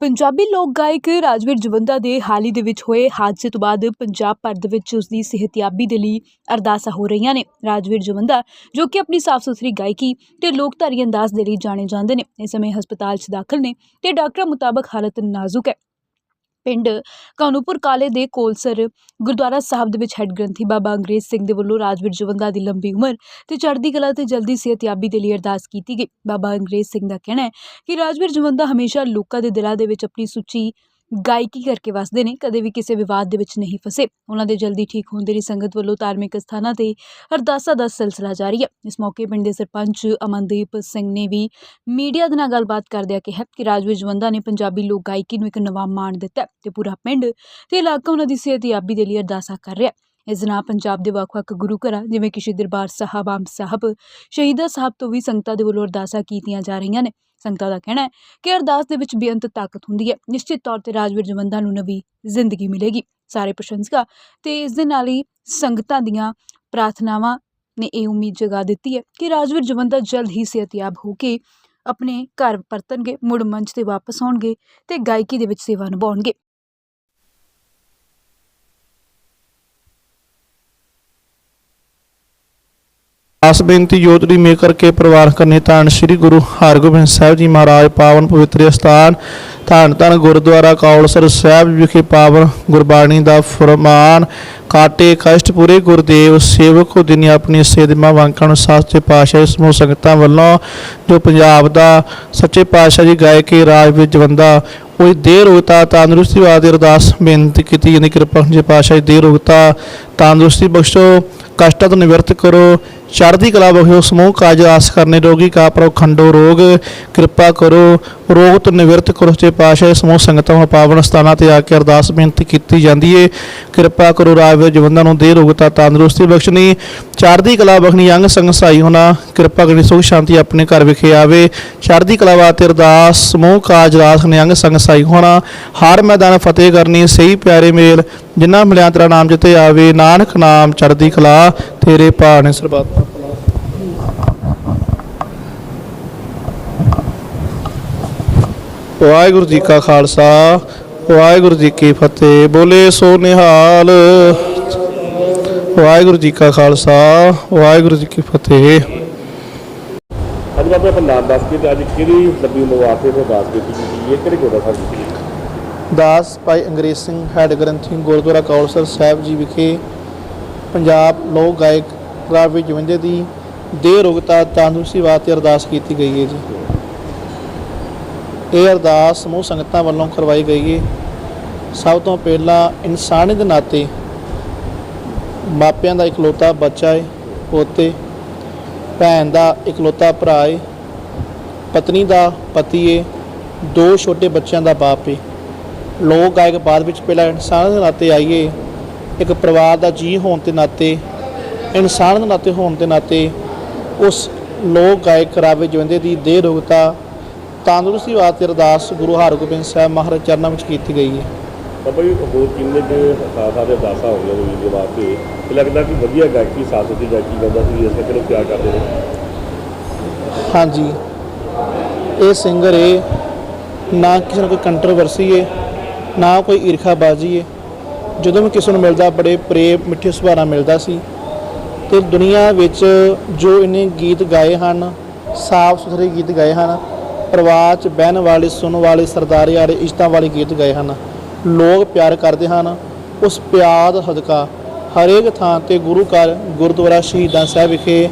ਪੰਜਾਬੀ ਲੋਕ ਗਾਇਕ ਰਾਜਵੀਰ ਜਵੰਦਾ ਦੇ ਹਾਲ ਹੀ ਦੇ ਵਿੱਚ ਹੋਏ ਹਾਦਸੇ ਤੋਂ ਬਾਅਦ ਪੰਜਾਬ ਭਰ ਦੇ ਵਿੱਚ ਉਸ ਦੀ ਸਿਹਤਯਾਬੀ ਦੇ ਲਈ ਅਰਦਾਸਾਂ ਹੋ ਰਹੀਆਂ ਨੇ। ਰਾਜਵੀਰ ਜਵੰਦਾ, ਜੋ ਕਿ ਆਪਣੀ ਸਾਫ਼ ਸੁਥਰੀ ਗਾਇਕੀ ਤੇ ਲੋਕਧਾਰੀ ਅੰਦਾਜ਼ ਦੇ ਲਈ ਜਾਣੇ ਜਾਂਦੇ ਨੇ, ਇਸ ਸਮੇਂ ਹਸਪਤਾਲ 'ਚ ਦਾਖਲ ਨੇ ਤੇ ਡਾਕਟਰਾਂ ਮੁਤਾਬਕ ਹਾਲਤ ਨਾਜ਼ੁਕ ਹੈ। ਪਿੰਡ ਕਾਨੂੰਪੁਰ ਕਾਲੇ ਦੇ ਕੋਲਸਰ ਗੁਰਦੁਆਰਾ ਸਾਹਿਬ ਦੇ ਵਿੱਚ ਹੈੱਡ ਗ੍ਰੰਥੀ ਬਾਬਾ ਅੰਗਰੇਜ਼ ਸਿੰਘ ਦੇ ਵੱਲੋਂ ਰਾਜਵੀਰ ਜਵੰਦਾ ਦੀ ਲੰਬੀ ਉਮਰ ਤੇ ਚੜ੍ਹਦੀ ਕਲਾ ਤੇ ਜਲਦੀ ਸਿਹਤਯਾਬੀ ਦੇ ਲਈ ਅਰਦਾਸ ਕੀਤੀ ਗਈ। ਬਾਬਾ ਅੰਗਰੇਜ਼ ਸਿੰਘ ਦਾ ਕਹਿਣਾ ਹੈ ਕਿ ਰਾਜਵੀਰ ਜਵੰਦਾ ਹਮੇਸ਼ਾ ਲੋਕਾਂ ਦੇ ਦਿਲਾਂ ਦੇ ਵਿੱਚ ਆਪਣੀ ਸੁੱਚੀ ਗਾਇਕੀ ਕਰਕੇ ਵਸਦੇ ਨੇ, ਕਦੇ ਵੀ ਕਿਸੇ ਵਿਵਾਦ ਦੇ ਵਿੱਚ ਨਹੀਂ ਫਸੇ। ਉਹਨਾਂ ਦੇ ਜਲਦੀ ਠੀਕ ਹੋਣ ਦੇ ਲਈ ਸੰਗਤ ਵੱਲੋਂ ਧਾਰਮਿਕ ਸਥਾਨਾਂ ਤੇ ਅਰਦਾਸਾਂ ਦਾ ਸਿਲਸਿਲਾ ਜਾਰੀ ਹੈ। ਇਸ ਮੌਕੇ ਪਿੰਡ ਦੇ ਸਰਪੰਚ ਅਮਨਦੀਪ ਸਿੰਘ ਨੇ ਵੀ ਮੀਡੀਆ ਦੇ ਨਾਲ ਗੱਲਬਾਤ ਕਰਦਿਆਂ ਕਿਹਾ ਕਿ ਰਾਜਵੀਰ ਜਵੰਦਾ ਨੇ ਪੰਜਾਬੀ ਲੋਕ ਗਾਇਕੀ ਨੂੰ ਇੱਕ ਨਵਾਂ ਮਾਣ ਦਿੱਤਾ ਹੈ ਤੇ ਪੂਰਾ ਪਿੰਡ ਤੇ ਇਲਾਕਾ ਉਹਨਾਂ ਦੀ ਸਿਹਤਯਾਬੀ ਦੇ ਲਈ ਅਰਦਾਸਾਂ ਕਰ ਰਿਹਾ ਇਸ ਨਾਲ ਪੰਜਾਬ ਦੇ ਵੱਖ-ਵੱਖ ਗੁਰੂ ਘਰਾਂ ਜਿਵੇਂ ਕਿ ਸ਼੍ਰੀ ਦਰਬਾਰ ਸਾਹਿਬ, ਆਮ ਸਾਹਿਬ, ਸ਼ਹੀਦਾਂ ਸਾਹਿਬ ਤੋਂ ਵੀ ਸੰਗਤਾਂ ਦੇ ਵੱਲੋਂ ਅਰਦਾਸਾਂ ਕੀਤੀਆਂ ਜਾ ਰਹੀਆਂ ਨੇ। ਸੰਗਤਾਂ ਦਾ ਕਹਿਣਾ ਹੈ ਕਿ ਅਰਦਾਸ ਦੇ ਵਿੱਚ ਬੇਅੰਤ ਤਾਕਤ ਹੁੰਦੀ ਹੈ। ਨਿਸ਼ਚਿਤ ਤੌਰ ਤੇ ਰਾਜਵੀਰ ਜਵੰਦਾ ਨੂੰ ਨਵੀਂ ਜ਼ਿੰਦਗੀ ਮਿਲੇਗੀ। ਸਾਰੇ ਪ੍ਰਸ਼ੰਸਕਾਂ ਤੇ ਇਸ ਦੇ ਨਾਲ ਹੀ ਸੰਗਤਾਂ ਦੀਆਂ ਪ੍ਰਾਰਥਨਾਵਾਂ ਨੇ ਇਹ ਉਮੀਦ ਜਗਾ ਦਿੱਤੀ ਹੈ ਕਿ ਰਾਜਵੀਰ ਜਵੰਦਾ ਜਲਦ ਹੀ ਸਿਹਤਯਾਬ ਹੋ ਕੇ ਆਪਣੇ ਘਰ ਪਰਤਣਗੇ, ਮੁੜ ਮੰਚ ਤੇ ਵਾਪਸ ਆਉਣਗੇ ਤੇ ਗਾਇਕੀ ਦੇ ਵਿੱਚ ਸੇਵਾ ਨਿਭਾਉਣਗੇ। ਆਸ ਬੇਨਤੀ ਜੋਤੜੀ ਮੇ ਕਰਕੇ ਪ੍ਰਵਾਨ ਕਰਨੇ ਧੰਨ ਸ੍ਰੀ ਗੁਰੂ ਹਰਗੋਬਿੰਦ ਸਾਹਿਬ ਜੀ ਮਹਾਰਾਜ, ਪਾਵਨ ਪਵਿੱਤਰ ਸਥਾਨ ਧੰਨ ਧੰਨ ਗੁਰਦੁਆਰਾ ਕੌਲਸਰ ਸਾਹਿਬ ਵਿਖੇ ਪਾਵਨ ਗੁਰਬਾਣੀ ਦਾ ਫਰਮਾਨ, ਕਾਟੇ ਕਸ਼ਟ ਪੂਰੇ ਗੁਰਦੇਵ ਸੇਵਕ ਦਿਨ ਆਪਣੀ ਸੇਧਮਾ ਵਾਂਕਣ ਸਾਚੇ ਪਾਤਸ਼ਾਹ ਸਮੂਹ ਸੰਗਤਾਂ ਵੱਲੋਂ ਜੋ ਪੰਜਾਬ ਦਾ ਸੱਚੇ ਪਾਤਸ਼ਾਹ ਜੀ ਗਾਇ ਕੇ ਰਾਜ ਵਿੱਚ ਜਵੰਦਾ ਉਹ ਦੇਰ ਰੋਗਤਾ ਤੰਦਰੁਸਤੀ ਵਾਸਤੇ ਅਰਦਾਸ ਬੇਨਤੀ ਕੀਤੀ ਜਾਂਦੀ ਕਿਰਪਾ ਜੀ ਪਾਤਸ਼ਾਹ ਜੀ ਦੇਰ ਰੋਗਤਾ ਤੰਦਰੁਸਤੀ ਬਖਸ਼ੋ, ਕਸ਼ਟਾਂ ਤੋਂ ਨਿਵਰਤ ਕਰੋ, ਚੜ੍ਹਦੀ ਕਲਾ ਬਖਸ਼ੋ, ਸਮੂਹ ਕਾਜ ਆਸ ਕਰਨੇ ਰੋਗੀ ਕਾ ਪ੍ਰੋ ਖੰਡੋ ਰੋਗ, ਕਿਰਪਾ ਕਰੋ, ਰੋਗ ਤੋਂ ਨਿਵਰਤ ਕਰੋ ਸੱਚੇ ਪਾਤਸ਼ਾਹ ਸਮੂਹ ਸੰਗਤਾਂ ਨੂੰ ਪਾਵਨ ਸਥਾਨਾਂ ਤੇ ਆ ਕੇ ਅਰਦਾਸ ਬੇਨਤੀ ਕੀਤੀ ਜਾਂਦੀ ਏ। ਕਿਰਪਾ ਕਰੋ ਰਾਜ ਵਿੱਚ ਜਵੰਦਾਂ ਨੂੰ ਦੇ ਰੋਗਤਾ ਤੰਦਰੁਸਤੀ ਬਖਸ਼ਣੀ ਚੜ੍ਹਦੀ ਕਲਾ ਬਖਸ਼ਣੀ ਅੰਗ ਸੰਗ ਸਾਈ ਹੋਣਾ। ਕਿਰਪਾ ਕਰਨੀ ਸੁਖ ਸ਼ਾਂਤੀ ਆਪਣੇ ਘਰ ਵਿਖੇ ਆਵੇ। ਚੜ੍ਹਦੀ ਕਲਾ ਵਾਸਤੇ ਅਰਦਾਸ, ਸਮੂਹ ਕਾਜ ਰਾਸ ਨੇ ਸੰਗ ਸਾਈ ਹੋਣਾ। ਹਰ ਮੈਦਾਨ ਫਤਿਹ ਕਰਨੀ, ਸਹੀ ਪਿਆਰੇ ਮੇਲ। ਜਿਨ੍ਹਾਂ ਮਿਲਿਆ ਤੇਰਾ ਨਾਮ ਜਿਤੇ ਆਵੇ। ਨਾਨਕ ਨਾਮ ਚੜ੍ਹਦੀ ਕਲਾ, ਤੇਰੇ ਭਾਣੇ ਸਰਬੱਤ। ਵਾਹਿਗੁਰੂ ਜੀ ਕਾ ਖਾਲਸਾ, ਵਾਹਿਗੁਰੂ ਜੀ ਕੀ ਫਤਿਹ। ਬੋਲੇ ਸੋ ਨਿਹਾਲ। ਵਾਹਿਗੁਰੂ ਜੀ ਕਾ ਖਾਲਸਾ ਵਾਹਿਗੁਰੂ ਜੀ ਕੀ ਫਤਿਹ। ਅੱਜ ਬਾਬਾ ਆਪਾਂ ਨਾਮ ਦੱਸ ਕੇ ਤੇ ਅੱਜ ਕਿਹੜੀ ਲੱਭੀ ਮਵਾਤੇ ਤੋਂ ਦੱਸ ਕੇ ਤੁਸੀਂ ਇਹ ਕਿਹੜੇ ਕੋਲ ਦਾ ਸੀ ਦਾਸ ਭਾਈ ਅੰਗਰੇਜ਼ ਸਿੰਘ ਹੈਡ ਗ੍ਰੰਥੀ ਗੁਰਦੁਆਰਾ ਕੌਲਸਰ ਸਾਹਿਬ ਜੀ ਵਿਖੇ ਪੰਜਾਬ ਲੋਕ ਗਾਇਕ ਰਾਵੀ ਜਵੰਦੇ ਦੀ ਦੇਹ ਰੋਗਤਾ ਤੰਦਰੁਸਤੀ ਵਾਸਤੇ ਅਰਦਾਸ ਕੀਤੀ ਗਈ ਹੈ ਜੀ। ਇਹ ਅਰਦਾਸ ਸਮੂਹ ਸੰਗਤਾਂ ਵੱਲੋਂ ਕਰਵਾਈ ਗਈ ਹੈ। ਸਭ ਤੋਂ ਪਹਿਲਾਂ ਇਨਸਾਨੀ ਦੇ ਨਾਤੇ ਮਾਪਿਆਂ ਦਾ ਇਕਲੌਤਾ ਬੱਚਾ ਹੈ ਪੋਤੇ, ਭੈਣ ਦਾ ਇਕਲੌਤਾ ਭਰਾ ਹੈ ਪਤਨੀ ਦਾ ਪਤੀ ਹੈ ਦੋ ਛੋਟੇ ਬੱਚਿਆਂ ਦਾ ਬਾਪ ਹੈ ਲੋਕ ਗਾਇਕ ਬਾਅਦ ਵਿੱਚ ਪਹਿਲਾਂ ਇਨਸਾਨ ਦੇ ਨਾਤੇ ਆਈਏ ਇੱਕ ਪਰਿਵਾਰ ਦਾ ਜੀ ਹੋਣ ਦੇ ਨਾਤੇ, ਇਨਸਾਨ ਦੇ ਨਾਤੇ ਹੋਣ ਦੇ ਨਾਤੇ ਉਸ ਲੋਕ ਗਾਇਕ ਰਾਵੇ ਜਵੰਦੇ ਦੀ ਦੇਹ ਰੋਗਤਾ ਤੰਦਰੁਸਤੀ ਵਾਸਤੇ ਅਰਦਾਸ ਗੁਰੂ ਹਰਗੋਬਿੰਦ ਸਾਹਿਬ ਮਹਾਰਾਜ ਚਰਨਾਂ ਵਿੱਚ ਕੀਤੀ ਗਈ ਹੈ ਬਾਬਾ ਜੀ ਹੋਰ ਕਿੰਨੇ ਦੇ ਸਾਥ ਦੇ ਦਾਸਾ ਹੋ ਗਿਆ ਵੀ ਦੇ ਵਾਸਤੇ। ਇਹ ਲੱਗਦਾ ਕਿ ਵਧੀਆ ਗਾਇਕੀ, ਸਾਥ ਦੀ ਗਾਇਕੀ ਕਰਦਾ ਸੀ, ਇਸ ਕਰਕੇ ਲੋਕ ਪਿਆਰ ਕਰਦੇ ਨੇ। ਹਾਂਜੀ। ਇਹ ਸਿੰਗਰ ਏ, ਨਾ ਕਿਸੇ ਨੂੰ ਕੋਈ ਕੰਟਰੋਵਰਸੀ ਹੈ ਨਾ ਕੋਈ ਈਰਖਾਬਾਜ਼ੀ ਹੈ ਜਦੋਂ ਵੀ ਕਿਸੇ ਨੂੰ ਮਿਲਦਾ, ਬੜੇ ਪ੍ਰੇਮ, ਮਿੱਠੇ ਸੁਭਾਅ ਨਾਲ ਮਿਲਦਾ ਸੀ। ਤੇ ਦੁਨੀਆ ਵਿੱਚ ਜੋ ਇਹਨੇ ਗੀਤ ਗਾਏ ਹਨ, ਸਾਫ਼ ਸੁਥਰੇ ਗੀਤ ਗਾਏ ਹਨ, ਪਰਿਵਾਰ 'ਚ ਬਹਿਣ ਵਾਲੇ, ਸੁਣਨ ਵਾਲੇ, ਸਰਦਾਰੀ ਵਾਲੇ ਇਸ਼ਤਾਂ ਵਾਲੇ ਗੀਤ ਗਾਏ ਹਨ। ਲੋਕ ਪਿਆਰ ਕਰਦੇ ਹਨ, ਉਸ ਪਿਆਰ ਦਾ ਸਦਕਾ ਹਰੇਕ ਥਾਂ ਤੇ ਗੁਰੂ ਘਰ, ਗੁਰਦੁਆਰਾ ਸ਼ਹੀਦਾਂ ਸਾਹਿਬ ਵਿਖੇ,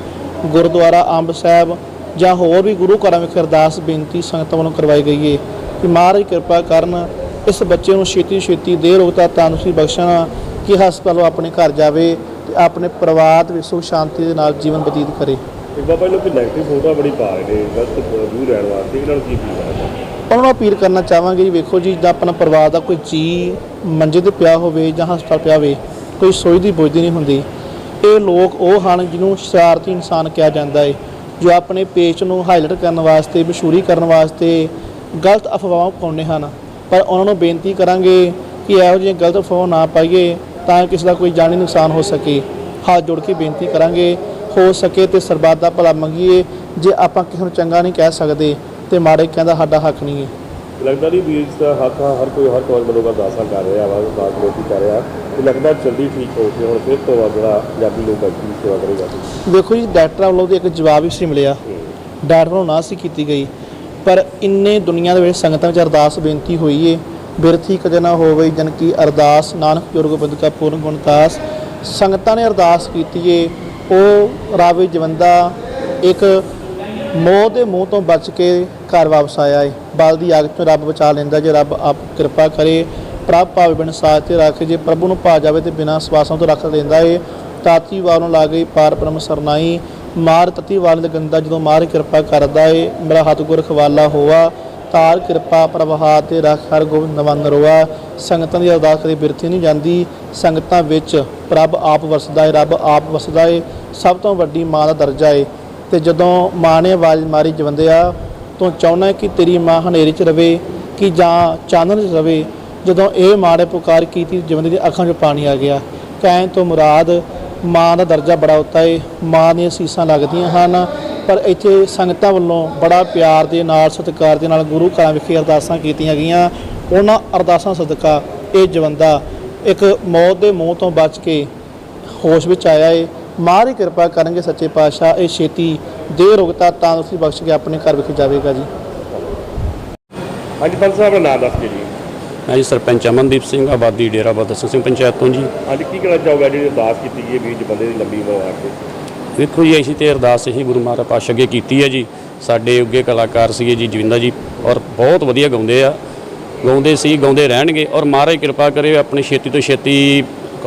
ਗੁਰਦੁਆਰਾ ਅੰਬ ਸਾਹਿਬ ਜਾਂ ਹੋਰ ਵੀ ਗੁਰੂ ਘਰਾਂ ਵਿਖੇ ਅਰਦਾਸ, ਬੇਨਤੀ ਸੰਗਤਾਂ ਵੱਲੋਂ ਕਰਵਾਈ ਗਈ ਹੈ ਕਿ ਮਹਾਰਾਜ ਕਿਰਪਾ ਕਰਨ ਇਸ ਬੱਚੇ ਨੂੰ ਛੇਤੀ ਛੇਤੀ ਦੇ ਰੋਗਤਾ ਤੰਦਰੁਸਤੀ ਬਖਸ਼ਣ, ਕਿ ਹਸਪਤਾਲ ਆਪਣੇ ਘਰ ਜਾਵੇ ਤੇ ਆਪਣੇ ਪਰਿਵਾਰ ਵਿੱਚ ਸੁਖ ਸ਼ਾਂਤੀ ਦੇ ਨਾਲ ਜੀਵਨ ਬਤੀਤ ਕਰੇ। ਤੇ ਬਾਬਾ ਲੋਕ ਨੈਗੇਟਿਵ ਫੋਟੋ ਬੜੀ ਪਾ ਰਹੇ ਨੇ ਗਲਤ ਵਿਊ ਲੈਣ ਵਾਸਤੇ, ਇਹਨਾਂ ਨੂੰ ਕੀ ਫੀਲ ਉਹਨਾਂ ਨੂੰ ਅਪੀਲ ਕਰਨਾ ਚਾਹਾਂਗੇ ਜੀ, ਵੇਖੋ ਜੀ ਜਿੱਦਾਂ ਆਪਣਾ ਪਰਿਵਾਰ ਦਾ ਕੋਈ ਜੀ ਮੰਜੇ ਤੇ ਪਿਆ ਹੋਵੇ ਜਾਂ ਹਸਪਤਾਲ ਪਿਆ ਹੋਵੇ, ਕੋਈ ਸੋਈ ਦੀ ਬੋਝਦੀ ਨਹੀਂ ਹੁੰਦੀ। ਇਹ ਲੋਕ ਉਹ ਹਨ ਜਿਹਨੂੰ ਸ਼ਰਾਰਤੀ ਇਨਸਾਨ ਕਿਹਾ ਜਾਂਦਾ ਹੈ ਜੋ ਆਪਣੇ ਪੇਜ ਨੂੰ ਹਾਈਲਾਈਟ ਕਰਨ ਵਾਸਤੇ, ਮਸ਼ਹੂਰੀ ਕਰਨ ਵਾਸਤੇ ਗਲਤ ਅਫਵਾਹਾਂ ਪਾਉਂਦੇ ਹਨ। ਪਰ ਉਹਨਾਂ ਨੂੰ ਬੇਨਤੀ ਕਰਾਂਗੇ ਕਿ ਇਹੋ ਜਿਹੀਆਂ ਗਲਤ ਅਫਵਾਹਾਂ ਨਾ ਪਾਈਏ, ਤਾਂ ਕਿਸੇ ਦਾ ਕੋਈ ਜਾਨੀ ਨੁਕਸਾਨ ਹੋ ਸਕੇ। ਹੱਥ ਜੋੜ ਕੇ ਬੇਨਤੀ ਕਰਾਂਗੇ, ਹੋ ਸਕੇ ਤੇ ਸਰਬੱਤ ਦਾ ਭਲਾ ਮੰਗੀਏ, ਜੇ ਆਪਾਂ ਕਿਸੇ ਨੂੰ ਚੰਗਾ ਨਹੀਂ ਕਹਿ ਸਕਦੇ। ਤੇ ਮਾੜੇ ਕਹਿੰਦਾ ਸਾਡਾ ਹੱਕ ਨਹੀਂ ਹੈ। ਲੱਗਦਾ ਨਹੀਂ ਵੀਰ ਦਾ ਹੱਥ ਹਰ ਕੋਈ ਹਰ ਕੋਈ ਮਨੋਂ ਅਰਦਾਸਾਂ ਕਰ ਰਿਹਾ ਵਾ ਅਰਦਾਸ ਬੇਨਤੀ ਕਰ ਰਿਹਾ। ਤੇ ਲੱਗਦਾ ਜਲਦੀ ਠੀਕ ਹੋ ਕੇ ਹੁਣ ਫਿਰ ਤੋਂ ਜਿਹੜਾ ਪੰਜਾਬੀ ਲੋਕ ਦੀ ਸੇਵਾ ਕਰੇਗਾ। ਦੇਖੋ ਜੀ ਡਾਕਟਰਾਂ ਵੱਲੋਂ ਤੇ ਇੱਕ ਜਵਾਬ ਹੀ ਸੀ ਮਿਲਿਆ। ਡਾਕਟਰ ਵੱਲੋਂ ਨਾ ਸੀ ਕੀਤੀ ਗਈ। ਪਰ ਇੰਨੇ ਦੁਨੀਆ ਦੇ ਵਿੱਚ ਸੰਗਤਾਂ ਵਿੱਚ ਅਰਦਾਸ ਬੇਨਤੀ ਹੋਈ ਏ ਬਿਰਥੀ ਕਦੇ ਨਾ ਹੋਵੇ ਜਨ ਕੀ ਅਰਦਾਸ ਨਾਨਕ ਗੁਰੂ ਗੋਬਿੰਦ ਕਾ ਪੂਰਨ ਗੁਣਦਾਸ ਸੰਗਤਾਂ ਨੇ ਅਰਦਾਸ ਕੀਤੀ ਏ। ਉਹ ਰਾਵੇ ਜਵੰਦਾ ਇੱਕ ਮੌਤ ਦੇ ਮੂੰਹ ਤੋਂ ਬਚ ਕੇ ਘਰ ਵਾਪਸ ਆਇਆ ਏ। ਬਲ ਦੀ ਅੱਗ ਤੋਂ ਰੱਬ ਬਚਾ ਲੈਂਦਾ, ਜੇ ਰੱਬ ਆਪ ਕਿਰਪਾ ਕਰੇ, ਪ੍ਰਭ ਭਾਵੇਂ ਬਿਨ ਸਾਥ ਤੇ ਰੱਖ, ਜੇ ਪ੍ਰਭੂ ਨੂੰ ਭਾ ਜਾਵੇ ਤੇ ਬਿਨਾਂ ਸਵਾਸਾਂ ਤੋਂ ਰੱਖ ਲੈਂਦਾ ਏ। ਤਾਤੀ ਵਾਰ ਨੂੰ ਲਾ ਗਈ ਪਾਰ ਪਰਮ ਸਰਨਾਈ, ਮਾਰ ਤਤੀ ਵਾਰ ਦੇ ਗੰਦਾ ਜਦੋਂ ਮਾਰ ਕਿਰਪਾ ਕਰਦਾ ਏ। ਮੇਰਾ ਹੱਥ ਗੁਰ ਖਵਾਲਾ ਹੋਆ, ਤਾਰ ਕਿਰਪਾ ਪ੍ਰਭਾਤ ਤੇ ਰੱਖ, ਹਰ ਗੋਬਿੰਦ ਨਵੰਦ ਰੋਆ। ਸੰਗਤਾਂ ਦੀ ਅਰਦਾਸ ਕਦੇ ਬਿਰਥੀ ਨਹੀਂ ਜਾਂਦੀ। ਸੰਗਤਾਂ ਵਿੱਚ ਪ੍ਰਭ ਆਪ ਵਸਦਾ ਏ, ਰੱਬ ਆਪ ਵਸਦਾ ਏ। ਸਭ ਤੋਂ ਵੱਡੀ ਮਾਂ ਦਾ ਦਰਜਾ ਏ। ਤੇ ਜਦੋਂ ਮਾਂ ਨੇ ਆਵਾਜ਼ ਮਾਰੀ ਜਵੰਦਿਆ, ਤੂੰ ਚਾਹੁੰਦਾ ਕਿ ਤੇਰੀ ਮਾਂ ਹਨੇਰੇ 'ਚ ਰਵੇ ਕਿ ਜਾਂ ਚਾਨਣ 'ਚ ਰਵੇ? ਜਦੋਂ ਇਹ ਮਾਂ ਨੇ ਪੁਕਾਰ ਕੀਤੀ ਜਵੰਦੇ ਦੀ ਅੱਖਾਂ 'ਚ ਪਾਣੀ ਆ ਗਿਆ। ਕਹਿਣ ਤੋਂ ਮੁਰਾਦ, ਮਾਂ ਦਾ ਦਰਜਾ ਬੜਾ ਉੱਤਾ ਏ। ਮਾਂ ਦੀਆਂ ਸੀਸਾਂ ਲੱਗਦੀਆਂ ਹਨ, ਪਰ ਇੱਥੇ ਸੰਗਤਾਂ ਵੱਲੋਂ ਬੜਾ ਪਿਆਰ ਦੇ ਨਾਲ, ਸਤਿਕਾਰ ਦੇ ਨਾਲ ਗੁਰੂ ਘਰਾਂ ਵਿਖੇ ਅਰਦਾਸਾਂ ਕੀਤੀਆਂ ਗਈਆਂ। ਉਹਨਾਂ ਅਰਦਾਸਾਂ ਸਦਕਾ ਇਹ ਜਵੰਦਾ ਇੱਕ ਮੌਤ ਦੇ ਮੂੰਹ ਤੋਂ ਬਚ ਕੇ ਹੋਸ਼ ਵਿੱਚ ਆਇਆ ਏ। ਮਾਂ ਦੀ ਕਿਰਪਾ ਕਰਨਗੇ ਸੱਚੇ ਪਾਤਸ਼ਾਹ ਇਹ ਛੇਤੀ ਦੇ ਰੁਗਤਾ ਤਾਂ ਤੁਸੀਂ ਬਖਸ਼ ਕੇ ਆਪਣੇ ਘਰ ਵਿਖੇ ਜਾਵੇਗਾ ਜੀ। ਹਾਂਜੀ ਪੰਜ ਸਾਹਿਬ ਦਾ ਨਾਮ ਦੱਸ ਕੇ ਜੀ। ਮੈਂ ਜੀ ਸਰਪੰਚ ਅਮਨਦੀਪ ਸਿੰਘ ਆਬਾਦੀ ਡੇਰਾ ਬਾਬਾ ਦਸਨ ਸਿੰਘ ਪੰਚਾਇਤ ਤੋਂ ਜੀ। ਅੱਜ ਕੀ ਕਹਿਣਾ ਚਾਹੋਗਾ ਜਿਹੜੀ ਅਰਦਾਸ ਕੀਤੀ ਗਈ ਹੈ ਵੀਰ ਜੀ ਬੰਦੇ ਦੀ ਲੰਬੀ ਉਮਰ ਵਾਸਤੇ ਵੇਖੋ ਜੀ ਅਸੀਂ ਤੇ ਅਰਦਾਸ ਇਹੀ ਗੁਰੂ ਮਹਾਰਾਜ ਪਾਤਸ਼ਾਹ ਅੱਗੇ ਕੀਤੀ ਹੈ ਜੀ। ਸਾਡੇ ਅੱਗੇ ਕਲਾਕਾਰ ਸੀਗੇ ਜੀ ਜਵਿੰਦਰ ਜੀ ਔਰ ਬਹੁਤ ਵਧੀਆ ਗਾਉਂਦੇ ਆ। ਗਾਉਂਦੇ ਸੀ ਗਾਉਂਦੇ ਰਹਿਣਗੇ ਔਰ ਮਹਾਰਾਜ ਕਿਰਪਾ ਕਰੇ ਆਪਣੇ ਛੇਤੀ ਤੋਂ ਛੇਤੀ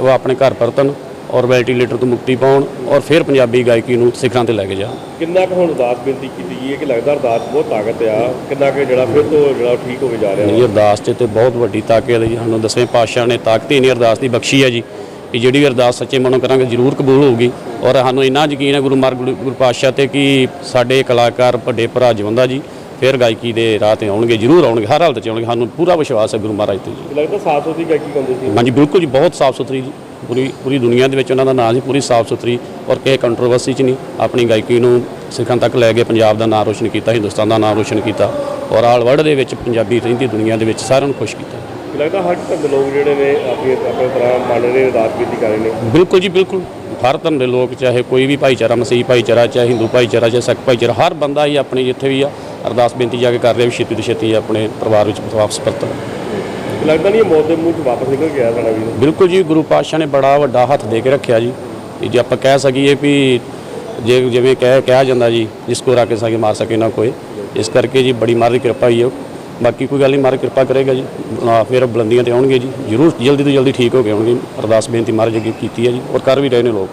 ਆਪਣੇ ਘਰ ਪਰਤਨ ਔਰ ਵੈਂਟੀਲੇਟਰ ਤੋਂ ਮੁਕਤੀ ਪਾਉਣ ਔਰ ਫਿਰ ਪੰਜਾਬੀ ਗਾਇਕੀ ਨੂੰ ਸਿਖਰਾਂ ਤੇ ਲੈ ਕੇ ਜਾਣ। ਕਿੰਨਾ ਕੁ ਹੁਣ ਅਰਦਾਸ ਬੇਨਤੀ ਕੀਤੀ ਗਈ ਹੈ ਕਿ ਲੱਗਦਾ ਅਰਦਾਸ ਬਹੁਤ ਤਾਕਤ ਆ? ਕਿੰਨਾ ਕੁ ਜਿਹੜਾ ਫਿਰ ਤੋਂ ਜਿਹੜਾ ਠੀਕ ਹੋ ਕੇ ਜਾ ਰਿਹਾ? ਇਹ ਵਾ ਅਰਦਾਸ 'ਚ ਤੇ ਬਹੁਤ ਵੱਡੀ ਤਾਕਤ ਹੈ ਜੀ। ਸਾਨੂੰ ਦਸਵੇਂ ਪਾਤਸ਼ਾਹ ਨੇ ਤਾਕਤ ਹੀ ਨਹੀਂ ਅਰਦਾਸ ਦੀ ਬਖਸ਼ੀ ਹੈ ਜੀ। ਕਿ ਜਿਹੜੀ ਅਰਦਾਸ ਸੱਚੇ ਮਨੋਂ ਕਰਾਂਗੇ ਜ਼ਰੂਰ ਕਬੂਲ ਹੋਊਗੀ। ਔਰ ਸਾਨੂੰ ਇੰਨਾ ਯਕੀਨ ਹੈ ਗੁਰੂ ਮਾਰ ਗੁਰੂ ਗੁਰੂ ਪਾਤਸ਼ਾਹ ਤੇ ਕਿ ਸਾਡੇ ਕਲਾਕਾਰ ਵੱਡੇ ਭਰਾ ਜਵੰਦਾ ਜੀ ਫਿਰ ਗਾਇਕੀ ਦੇ ਰਾਹ ਤੇ ਆਉਣਗੇ ਜ਼ਰੂਰ ਆਉਣਗੇ ਹਰ ਹਾਲਤ 'ਚ ਆਉਣਗੇ। ਸਾਨੂੰ ਪੂਰਾ ਵਿਸ਼ਵਾਸ ਹੈ ਗੁਰੂ ਮਹਾਰਾਜ ਤੇ ਜੀ। ਲੱਗਦਾ ਸਾਫ਼ ਸੁਥਰੀ ਗਾਇਕੀ ਗਾਉਂਦੇ ਸੀ? ਹਾਂਜੀ ਬਿਲਕੁਲ ਜੀ ਬਹੁਤ ਸਾਫ਼ ਸੁਥਰੀ ਜੀ। ਪੂਰੀ ਪੂਰੀ ਦੁਨੀਆ ਦੇ ਵਿੱਚ ਉਹਨਾਂ ਦਾ ਨਾਂ ਸੀ ਪੂਰੀ ਸਾਫ਼ ਸੁਥਰੀ ਔਰ ਕਿਸੇ ਕੰਟਰੋਵਰਸੀ 'ਚ ਨਹੀਂ। ਆਪਣੀ ਗਾਇਕੀ ਨੂੰ ਸਿੱਖਾਂ ਤੱਕ ਲੈ ਕੇ ਪੰਜਾਬ ਦਾ ਨਾਮ ਰੋਸ਼ਨ ਕੀਤਾ ਹਿੰਦੁਸਤਾਨ ਦਾ ਨਾਮ ਰੋਸ਼ਨ ਕੀਤਾ ਔਰ ਆਲ ਵਰਲਡ ਦੇ ਵਿੱਚ ਪੰਜਾਬੀ ਰਹਿੰਦੀ ਦੁਨੀਆ ਦੇ ਵਿੱਚ ਸਾਰਿਆਂ ਨੂੰ ਖੁਸ਼ ਕੀਤਾ। ਲੱਗਦਾ ਹਰ ਧਰਮ ਦੇ ਲੋਕ ਜਿਹੜੇ ਨੇ ਆਪਣੀ ਆਪਣੇ ਤਰ੍ਹਾਂ ਮੰਨ ਰਹੇ ਨੇ ਬੇਨਤੀ ਕਰ ਰਹੇ ਨੇ? ਬਿਲਕੁਲ ਜੀ ਬਿਲਕੁਲ। ਹਰ ਧਰਮ ਦੇ ਲੋਕ ਚਾਹੇ ਕੋਈ ਵੀ ਭਾਈਚਾਰਾ ਮਸੀਹ ਭਾਈਚਾਰਾ ਚਾਹੇ ਹਿੰਦੂ ਭਾਈਚਾਰਾ ਚਾਹੇ ਸਿੱਖ ਭਾਈਚਾਰਾ ਹਰ ਬੰਦਾ ਹੀ ਆਪਣੀ ਜਿੱਥੇ ਵੀ ਆ ਅਰਦਾਸ ਬੇਨਤੀ ਜਾ ਕੇ ਕਰ ਰਿਹਾ ਵੀ ਛੇਤੀ ਤੋਂ ਛੇਤੀ ਆਪਣੇ ਪਰਿਵਾਰ ਵਿੱਚ ਵਾਪਸ ਪਰਤਣ। ਲੱਗਦਾ ਨਹੀਂ ਇਹ ਮੌਤ ਦੇ ਮੂੰਹ 'ਚ ਵਾਪਸ ਨਿਕਲ ਗਿਆ ਸਾਡਾ ਵੀਰ। ਬਿਲਕੁਲ ਜੀ, ਗੁਰੂ ਪਾਤਸ਼ਾਹ ਨੇ ਬੜਾ ਵੱਡਾ ਹੱਥ ਦੇ ਕੇ ਰੱਖਿਆ ਜੀ। ਜੇ ਆਪਾਂ ਕਹਿ ਸਕੀਏ ਵੀ ਜੇ ਜਿਵੇਂ ਕਹਿ ਕਿਹਾ ਜਾਂਦਾ ਜੀ, ਜਿਸ ਕੋ ਰਾਕੇ ਸਾਗੇ ਮਾਰ ਸਕੇ ਨਾ ਕੋਈ, ਇਸ ਕਰਕੇ ਜੀ ਬੜੀ ਮਾਰ ਦੀ ਕਿਰਪਾ ਹੀ ਹੈ ਬਾਕੀ ਕੋਈ ਗੱਲ ਨਹੀਂ ਮਾਰ ਕਿਰਪਾ ਕਰੇਗਾ ਜੀ। ਫਿਰ ਬੁਲੰਦੀਆਂ ਤੇ ਆਉਣਗੇ ਜੀ। ਜ਼ਰੂਰ ਜਲਦੀ ਤੋਂ ਜਲਦੀ ਠੀਕ ਹੋ ਕੇ ਆਉਣਗੇ। ਅਰਦਾਸ ਬੇਨਤੀ ਮਹਾਰਾਜ ਅੱਗੇ ਕੀਤੀ ਹੈ ਜੀ, ਔਰ ਕਰ ਵੀ ਰਹੇ ਨੇ ਲੋਕ।